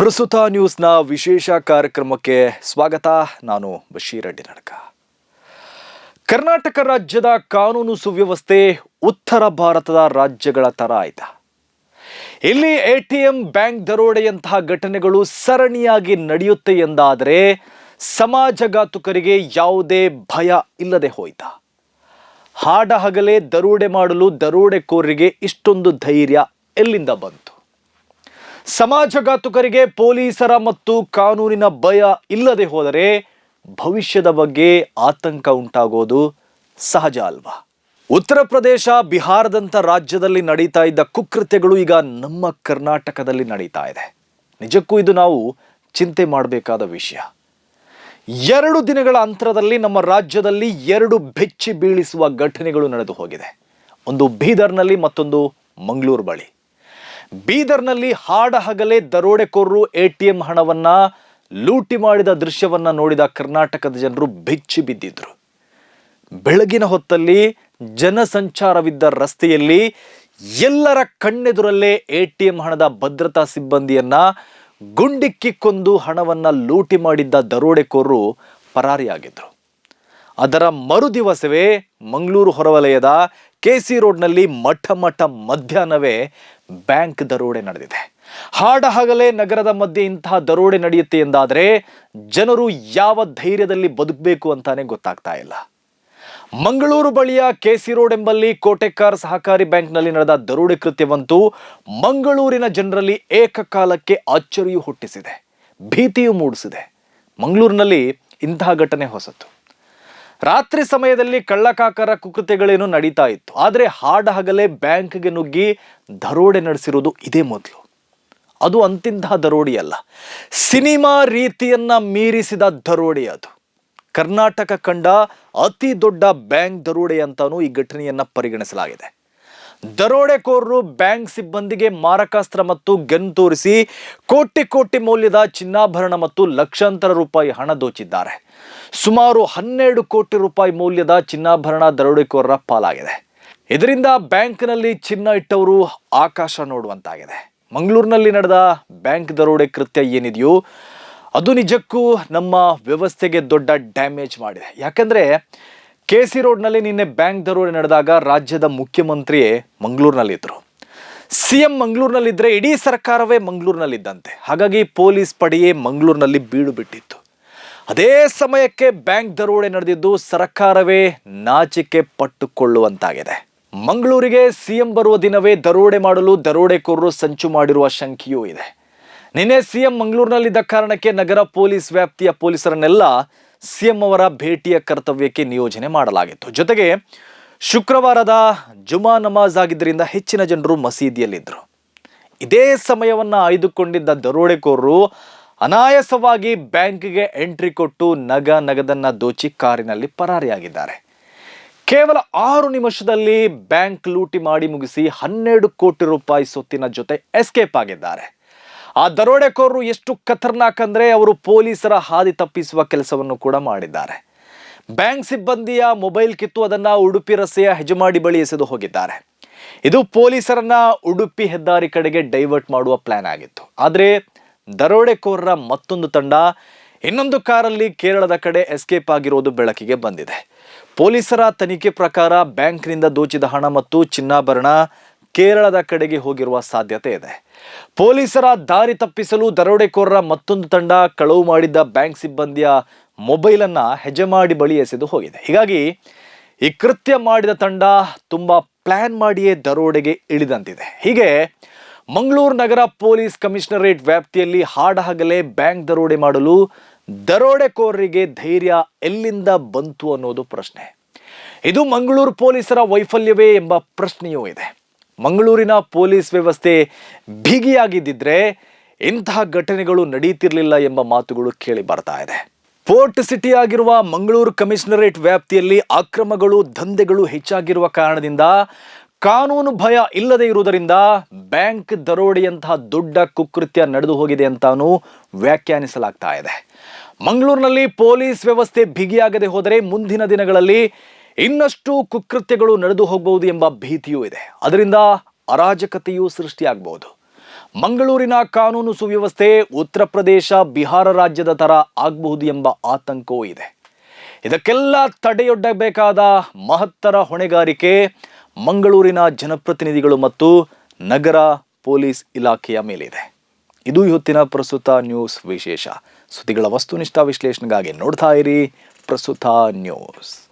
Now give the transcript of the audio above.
ಪ್ರಸ್ತುತ ನ್ಯೂಸ್ನ ವಿಶೇಷ ಕಾರ್ಯಕ್ರಮಕ್ಕೆ ಸ್ವಾಗತ. ನಾನು ಬಶೀರ್ ನಡಕ ಕರ್ನಾಟಕ ರಾಜ್ಯದ ಕಾನೂನು ಸುವ್ಯವಸ್ಥೆ ಉತ್ತರ ಭಾರತದ ರಾಜ್ಯಗಳ ತರ ಆಯ್ತ ಇಲ್ಲಿ ಎ ಟಿ ಎಂ ಬ್ಯಾಂಕ್ ದರೋಡೆಯಂತಹ ಘಟನೆಗಳು ಸರಣಿಯಾಗಿ ನಡೆಯುತ್ತೆ ಎಂದಾದರೆ ಸಮಾಜಘಾತುಕರಿಗೆ ಯಾವುದೇ ಭಯ ಇಲ್ಲದೆ ಹೋಯ್ತಾ. ಹಾಡ ಹಗಲೇ ದರೋಡೆ ಮಾಡಲು ದರೋಡೆಕೋರರಿಗೆ ಇಷ್ಟೊಂದು ಧೈರ್ಯ ಎಲ್ಲಿಂದ ಬಂತು? ಸಮಾಜಘಾತುಕರಿಗೆ ಪೊಲೀಸರ ಮತ್ತು ಕಾನೂನಿನ ಭಯ ಇಲ್ಲದೆ ಹೋದರೆ ಭವಿಷ್ಯದ ಬಗ್ಗೆ ಆತಂಕ ಉಂಟಾಗೋದು ಸಹಜ ಅಲ್ವಾ? ಉತ್ತರ ಪ್ರದೇಶ, ಬಿಹಾರದಂಥ ರಾಜ್ಯದಲ್ಲಿ ನಡೀತಾ ಇದ್ದ ಕುಕೃತ್ಯಗಳು ಈಗ ನಮ್ಮ ಕರ್ನಾಟಕದಲ್ಲಿ ನಡೀತಾ ಇದೆ. ನಿಜಕ್ಕೂ ಇದು ನಾವು ಚಿಂತೆ ಮಾಡಬೇಕಾದ ವಿಷಯ. ಎರಡು ದಿನಗಳ ಅಂತರದಲ್ಲಿ ನಮ್ಮ ರಾಜ್ಯದಲ್ಲಿ ಎರಡು ಬೆಚ್ಚಿ ಬೀಳಿಸುವ ಘಟನೆಗಳು ನಡೆದು ಹೋಗಿದೆ. ಒಂದು ಬೀದರ್ನಲ್ಲಿ ಮತ್ತೊಂದು ಮಂಗಳೂರು ಬಳಿ. ಬೀದರ್ನಲ್ಲಿ ಹಾಡ ಹಗಲೇ ದರೋಡೆಕೋರರು ಎ ಟಿ ಎಂ ಹಣವನ್ನ ಲೂಟಿ ಮಾಡಿದ ದೃಶ್ಯವನ್ನ ನೋಡಿದ ಕರ್ನಾಟಕದ ಜನರು ಬೆಚ್ಚಿ ಬಿದ್ದಿದ್ರು. ಬೆಳಗಿನ ಹೊತ್ತಲ್ಲಿ ಜನಸಂಚಾರವಿದ್ದ ರಸ್ತೆಯಲ್ಲಿ ಎಲ್ಲರ ಕಣ್ಣೆದುರಲ್ಲೇ ಎ ಟಿ ಎಂ ಹಣದ ಭದ್ರತಾ ಸಿಬ್ಬಂದಿಯನ್ನ ಗುಂಡಿಕ್ಕಿ ಕೊಂದು ಹಣವನ್ನ ಲೂಟಿ ಮಾಡಿದ್ದ ದರೋಡೆಕೋರರು ಪರಾರಿಯಾಗಿದ್ರು. ಅದರ ಮರುದಿವಸವೇ ಮಂಗಳೂರು ಹೊರವಲಯದ ಕೆ ಸಿ ರೋಡ್ನಲ್ಲಿ ಮಠ ಮಠ ಮಧ್ಯಾಹ್ನವೇ ಬ್ಯಾಂಕ್ ದರೋಡೆ ನಡೆದಿದೆ. ಹಾಡ ಹಗಲೇ ನಗರದ ಮಧ್ಯೆ ಇಂತಹ ದರೋಡೆ ನಡೆಯುತ್ತೆ ಎಂದಾದರೆ ಜನರು ಯಾವ ಧೈರ್ಯದಲ್ಲಿ ಬದುಕಬೇಕು ಅಂತಾನೆ ಗೊತ್ತಾಗ್ತಾ ಇಲ್ಲ. ಮಂಗಳೂರು ಬಳಿಯ ಕೆಸಿ ರೋಡ್ ಎಂಬಲ್ಲಿ ಕೋಟೆಕಾರ್ ಸಹಕಾರಿ ಬ್ಯಾಂಕ್ನಲ್ಲಿ ನಡೆದ ದರೋಡೆ ಕೃತ್ಯವಂತೂ ಮಂಗಳೂರಿನ ಜನರಲ್ಲಿ ಏಕಕಾಲಕ್ಕೆ ಅಚ್ಚರಿಯು ಹುಟ್ಟಿಸಿದೆ. ಭೀತಿಯು ಮೂಡಿಸಿದೆ. ಮಂಗಳೂರಿನಲ್ಲಿ ಇಂತಹ ಘಟನೆ ಹೊಸತು. ರಾತ್ರಿ ಸಮಯದಲ್ಲಿ ಕಳ್ಳಕಾಕರ ಕುಕೃತ್ಯಗಳೇನು ನಡೀತಾ ಇತ್ತು. ಆದರೆ ಹಾಡ ಹಗಲೇ ಬ್ಯಾಂಕ್ಗೆ ನುಗ್ಗಿ ದರೋಡೆ ನಡೆಸಿರೋದು ಇದೇ ಮೊದಲು. ಅದು ಅಂತಿಂತಹ ದರೋಡೆಯಲ್ಲ ಸಿನಿಮಾ ರೀತಿಯನ್ನ ಮೀರಿಸಿದ ದರೋಡೆ ಅದು. ಕರ್ನಾಟಕ ಕಂಡ ಅತಿ ದೊಡ್ಡ ಬ್ಯಾಂಕ್ ದರೋಡೆ ಅಂತಾನೂ ಈ ಘಟನೆಯನ್ನ ಪರಿಗಣಿಸಲಾಗಿದೆ. ದರೋಡೆಕೋರರು ಬ್ಯಾಂಕ್ ಸಿಬ್ಬಂದಿಗೆ ಮಾರಕಾಸ್ತ್ರ ಮತ್ತು ಗನ್ ತೋರಿಸಿ ಕೋಟಿ ಕೋಟಿ ಮೌಲ್ಯದ ಚಿನ್ನಾಭರಣ ಮತ್ತು ಲಕ್ಷಾಂತರ ರೂಪಾಯಿ ಹಣ ದೋಚಿದ್ದಾರೆ. ಸುಮಾರು ಹನ್ನೆರಡು ಕೋಟಿ ರೂಪಾಯಿ ಮೌಲ್ಯದ ಚಿನ್ನಾಭರಣ ದರೋಡೆಕೋರರ ಪಾಲಾಗಿದೆ. ಇದರಿಂದ ಬ್ಯಾಂಕ್ನಲ್ಲಿ ಚಿನ್ನ ಇಟ್ಟವರು ಆಕಾಶ ನೋಡುವಂತಾಗಿದೆ. ಮಂಗಳೂರಿನಲ್ಲಿ ನಡೆದ ಬ್ಯಾಂಕ್ ದರೋಡೆ ಕೃತ್ಯ ಏನಿದೆಯೋ ಅದು ನಿಜಕ್ಕೂ ನಮ್ಮ ವ್ಯವಸ್ಥೆಗೆ ದೊಡ್ಡ ಡ್ಯಾಮೇಜ್ ಮಾಡಿದೆ. ಯಾಕಂದ್ರೆ ಕೆ ಸಿ ರೋಡ್ನಲ್ಲಿ ನಿನ್ನೆ ಬ್ಯಾಂಕ್ ದರೋಡೆ ನಡೆದಾಗ ರಾಜ್ಯದ ಮುಖ್ಯಮಂತ್ರಿಯೇ ಮಂಗಳೂರಿನಲ್ಲಿದ್ದರು. ಸಿ ಎಂ ಮಂಗಳೂರಿನಲ್ಲಿದ್ದರೆ ಇಡೀ ಸರ್ಕಾರವೇ ಮಂಗಳೂರಿನಲ್ಲಿದ್ದಂತೆ. ಹಾಗಾಗಿ ಪೊಲೀಸ್ ಪಡೆಯೇ ಮಂಗಳೂರಿನಲ್ಲಿ ಬೀಡು ಬಿಟ್ಟಿತ್ತು. ಅದೇ ಸಮಯಕ್ಕೆ ಬ್ಯಾಂಕ್ ದರೋಡೆ ನಡೆದಿದ್ದು ಸರ್ಕಾರವೇ ನಾಚಿಕೆ ಪಟ್ಟುಕೊಳ್ಳುವಂತಾಗಿದೆ. ಮಂಗಳೂರಿಗೆ ಸಿಎಂ ಬರುವ ದಿನವೇ ದರೋಡೆ ಮಾಡಲು ದರೋಡೆಕೋರರು ಸಂಚು ಮಾಡಿರುವ ಶಂಕೆಯೂ ಇದೆ. ನಿನ್ನೆ ಸಿಎಂ ಮಂಗಳೂರಿನಲ್ಲಿದ್ದ ಕಾರಣಕ್ಕೆ ನಗರ ಪೊಲೀಸ್ ವ್ಯಾಪ್ತಿಯ ಪೊಲೀಸರನ್ನೆಲ್ಲ ಸಿಎಂ ಅವರ ಭೇಟಿಯ ಕರ್ತವ್ಯಕ್ಕೆ ನಿಯೋಜನೆ ಮಾಡಲಾಗಿತ್ತು. ಜೊತೆಗೆ ಶುಕ್ರವಾರದ ಜುಮಾ ನಮಾಜ್ ಆಗಿದ್ದರಿಂದ ಹೆಚ್ಚಿನ ಜನರು ಮಸೀದಿಯಲ್ಲಿದ್ದರು. ಇದೇ ಸಮಯವನ್ನು ಆಯ್ದುಕೊಂಡಿದ್ದ ದರೋಡೆಕೋರರು ಅನಾಯಾಸವಾಗಿ ಬ್ಯಾಂಕ್ಗೆ ಎಂಟ್ರಿ ಕೊಟ್ಟು ನಗ ನಗದನ್ನ ದೋಚಿ ಕಾರಿನಲ್ಲಿ ಪರಾರಿಯಾಗಿದ್ದಾರೆ. ಕೇವಲ ಆರು ನಿಮಿಷದಲ್ಲಿ ಬ್ಯಾಂಕ್ ಲೂಟಿ ಮಾಡಿ ಮುಗಿಸಿ ಹನ್ನೆರಡು ಕೋಟಿ ರೂಪಾಯಿ ಸೊತ್ತಿನ ಜೊತೆ ಎಸ್ಕೇಪ್ ಆಗಿದ್ದಾರೆ. ಆ ದರೋಡೆಕೋರರು ಎಷ್ಟು ಖತರ್ನಾಕ್ ಅಂದರೆ ಅವರು ಪೊಲೀಸರ ಹಾದಿ ತಪ್ಪಿಸುವ ಕೆಲಸವನ್ನು ಕೂಡ ಮಾಡಿದ್ದಾರೆ. ಬ್ಯಾಂಕ್ ಸಿಬ್ಬಂದಿಯ ಮೊಬೈಲ್ ಕಿತ್ತು ಅದನ್ನು ಉಡುಪಿ ರಸ್ತೆಯ ಹೆಜಮಾಡಿ ಬಳಿ ಎಸೆದು ಹೋಗಿದ್ದಾರೆ. ಇದು ಪೊಲೀಸರನ್ನ ಉಡುಪಿ ಹೆದ್ದಾರಿ ಕಡೆಗೆ ಡೈವರ್ಟ್ ಮಾಡುವ ಪ್ಲಾನ್ ಆಗಿತ್ತು. ಆದರೆ ದರೋಡೆಕೋರರ ಮತ್ತೊಂದು ತಂಡ ಇನ್ನೊಂದು ಕಾರಲ್ಲಿ ಕೇರಳದ ಕಡೆ ಎಸ್ಕೇಪ್ ಆಗಿರೋದು ಬೆಳಕಿಗೆ ಬಂದಿದೆ. ಪೊಲೀಸರ ತನಿಖೆ ಪ್ರಕಾರ ಬ್ಯಾಂಕ್ನಿಂದ ದೋಚಿದ ಹಣ ಮತ್ತು ಚಿನ್ನಾಭರಣ ಕೇರಳದ ಕಡೆಗೆ ಹೋಗಿರುವ ಸಾಧ್ಯತೆ ಇದೆ. ಪೊಲೀಸರ ದಾರಿ ತಪ್ಪಿಸಲು ದರೋಡೆಕೋರರ ಮತ್ತೊಂದು ತಂಡ ಕಳವು ಮಾಡಿದ್ದ ಬ್ಯಾಂಕ್ ಸಿಬ್ಬಂದಿಯ ಮೊಬೈಲ್ ಅನ್ನ ಹೆಜಮಾಡಿ ಬಳಿ ಎಸೆದು ಹೋಗಿದೆ. ಹೀಗಾಗಿ ಈ ಕೃತ್ಯ ಮಾಡಿದ ತಂಡ ತುಂಬಾ ಪ್ಲಾನ್ ಮಾಡಿಯೇ ದರೋಡೆಗೆ ಇಳಿದಂತಿದೆ. ಹೀಗೆ ಮಂಗಳೂರು ನಗರ ಪೊಲೀಸ್ ಕಮಿಷನರೇಟ್ ವ್ಯಾಪ್ತಿಯಲ್ಲಿ ಹಾಡಹಗಲೇ ಬ್ಯಾಂಕ್ ದರೋಡೆ ಮಾಡಲು ದರೋಡೆಕೋರರಿಗೆ ಧೈರ್ಯ ಎಲ್ಲಿಂದ ಬಂತು ಅನ್ನೋದು ಪ್ರಶ್ನೆ. ಇದು ಮಂಗಳೂರು ಪೊಲೀಸರ ವೈಫಲ್ಯವೇ ಎಂಬ ಪ್ರಶ್ನೆಯೂ ಇದೆ. ಮಂಗಳೂರಿನ ಪೊಲೀಸ್ ವ್ಯವಸ್ಥೆ ಬಿಗಿಯಾಗಿದ್ದಿದ್ರೆ ಇಂತಹ ಘಟನೆಗಳು ನಡೆಯುತ್ತಿರಲಿಲ್ಲ ಎಂಬ ಮಾತುಗಳು ಕೇಳಿ ಬರ್ತಾ ಇದೆ. ಪೋರ್ಟ್ ಸಿಟಿ ಆಗಿರುವ ಮಂಗಳೂರು ಕಮಿಷನರೇಟ್ ವ್ಯಾಪ್ತಿಯಲ್ಲಿ ಅಕ್ರಮಗಳು, ದಂಧೆಗಳು ಹೆಚ್ಚಾಗಿರುವ ಕಾರಣದಿಂದ ಕಾನೂನು ಭಯ ಇಲ್ಲದೆ ಇರುವುದರಿಂದ ಬ್ಯಾಂಕ್ ದರೋಡೆಯಂತಹ ದೊಡ್ಡ ಕುಕೃತ್ಯ ನಡೆದು ಹೋಗಿದೆ ಅಂತಾನೂ ವ್ಯಾಖ್ಯಾನಿಸಲಾಗ್ತಾ ಇದೆ. ಮಂಗಳೂರಿನಲ್ಲಿ ಪೊಲೀಸ್ ವ್ಯವಸ್ಥೆ ಬಿಗಿಯಾಗದೆ ಹೋದರೆ ಮುಂದಿನ ದಿನಗಳಲ್ಲಿ ಇನ್ನಷ್ಟು ಕುಕೃತ್ಯಗಳು ನಡೆದು ಹೋಗಬಹುದು ಎಂಬ ಭೀತಿಯೂ ಇದೆ. ಅದರಿಂದ ಅರಾಜಕತೆಯೂ ಸೃಷ್ಟಿಯಾಗಬಹುದು ಮಂಗಳೂರಿನ ಕಾನೂನು ಸುವ್ಯವಸ್ಥೆ ಉತ್ತರ ಪ್ರದೇಶ, ಬಿಹಾರ ರಾಜ್ಯದ ತರ ಆಗಬಹುದು ಎಂಬ ಆತಂಕವೂ ಇದೆ. ಇದಕ್ಕೆಲ್ಲ ತಡೆಯೊಡ್ಡಬೇಕಾದ ಮಹತ್ತರ ಹೊಣೆಗಾರಿಕೆ ಮಂಗಳೂರಿನ ಜನಪ್ರತಿನಿಧಿಗಳು ಮತ್ತು ನಗರ ಪೊಲೀಸ್ ಇಲಾಖೆಯ ಮೇಲಿದೆ. ಇದು ಇವತ್ತಿನ ಪ್ರಸ್ತುತ ನ್ಯೂಸ್ ವಿಶೇಷ. ಸುದ್ದಿಗಳ ವಸ್ತುನಿಷ್ಠ ವಿಶ್ಲೇಷಣೆಗಾಗಿ ನೋಡ್ತಾ ಇರಿ ಪ್ರಸ್ತುತ ನ್ಯೂಸ್.